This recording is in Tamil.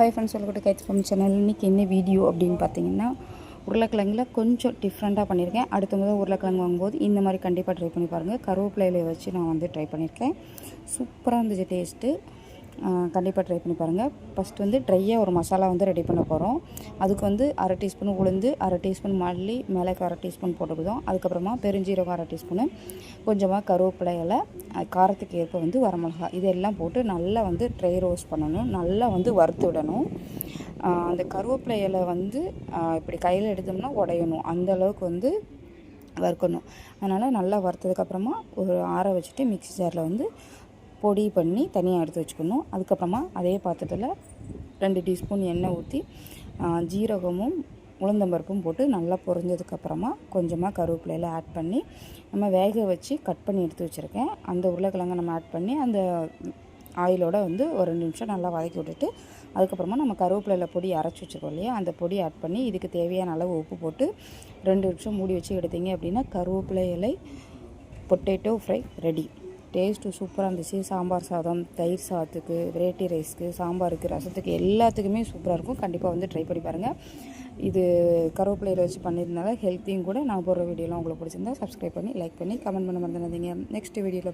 ஹாய் ஃப்ரெண்ட்ஸ் சொல்லக்கூட கைத்து ஃப்ரம் சேனல் இன்றைக்கி என்ன வீடியோ அப்படின்னு பார்த்தீங்கன்னா உருளைக்கிழங்குல கொஞ்சம் டிஃப்ரெண்ட்டாக பண்ணியிருக்கேன். அடுத்த முதல் உருளைக்கிழங்கு வாங்கும்போது இந்த மாதிரி கண்டிப்பாக ட்ரை பண்ணி பாருங்கள் கருவேப்பிலையில வச்சு நான் வந்து ட்ரை பண்ணியிருக்கேன். சூப்பராக இருந்துச்சு டேஸ்ட்டு கண்டிப்பாக ட்ரை பண்ணி பாருங்கள் ஃபஸ்ட்டு வந்து ட்ரையாக ஒரு மசாலா வந்து ரெடி பண்ண போகிறோம் அதுக்கு வந்து அரை டீஸ்பூன் உளுந்து அரை டீஸ்பூன் மல்லி மிளகு அரை டீஸ்பூன் போட்டுக்குதோம் அதுக்கப்புறமா பெருஞ்சீரகம் அரை டீஸ்பூனு கொஞ்சமாக கருவேப்பிலை இலை காரத்துக்கு ஏற்ப வந்து வரமிளகா இதெல்லாம் போட்டு நல்லா வந்து ட்ரை ரோஸ்ட் பண்ணணும். நல்லா வந்து வறுத்து விடணும். அந்த கருவேப்பிலை இலை வந்து இப்படி கையில் எடுத்தோம்னா உடையணும். அந்த அளவுக்கு வந்து வறுக்கணும். அதனால் நல்லா வறுத்ததுக்கப்புறமா ஒரு ஆற வச்சுட்டு மிக்சி ஜாரில் வந்து பொடி பண்ணி தனியாக எடுத்து வச்சுக்கணும். அதுக்கப்புறமா அதே பாத்திரத்தில் ரெண்டு டீஸ்பூன் எண்ணெய் ஊற்றி ஜீரகமும் உளுந்தம்பருப்பும் போட்டு நல்லா பொரிஞ்சதுக்கப்புறமா கொஞ்சமாக கருவேப்பிலையில் ஆட் பண்ணி நம்ம வேக வச்சு கட் பண்ணி எடுத்து வச்சுருக்கேன். அந்த உருளைக்கிழங்கை நம்ம ஆட் பண்ணி அந்த ஆயிலோட வந்து ஒரு ரெண்டு நிமிஷம் நல்லா வதக்கி விட்டுட்டு அதுக்கப்புறமா நம்ம கருவேப்பிலையில் பொடி அரைச்சி வச்சுருக்கோம் இல்லையா? அந்த பொடி ஆட் பண்ணி இதுக்கு தேவையான அளவு உப்பு போட்டு ரெண்டு நிமிஷம் மூடி வச்சு எடுத்தீங்க அப்படின்னா கருவேப்பிலை இலை பொட்டேட்டோ ஃப்ரை ரெடி டேஸ்ட்டு சூப்பராக இருந்துச்சு. சாம்பார் சாதம் தயிர் சாதத்துக்கு வெரைட்டி ரைஸ்க்கு சாம்பாருக்கு ரசத்துக்கு எல்லாத்துக்குமே சூப்பராக இருக்கும். கண்டிப்பாக வந்து ட்ரை பண்ணி பாருங்கள் இது கருவேப்பிலையில் வச்சு பண்ணியிருந்தால ஹெல்த்தியும் கூட நான் போடுற வீடியோலாம் உங்களுக்கு பிடிச்சிருந்தா சப்ஸ்கிரைப் பண்ணி லைக் பண்ணி கமெண்ட் பண்ண மறந்துடாதீங்க. நெக்ஸ்ட் வீடியோவில்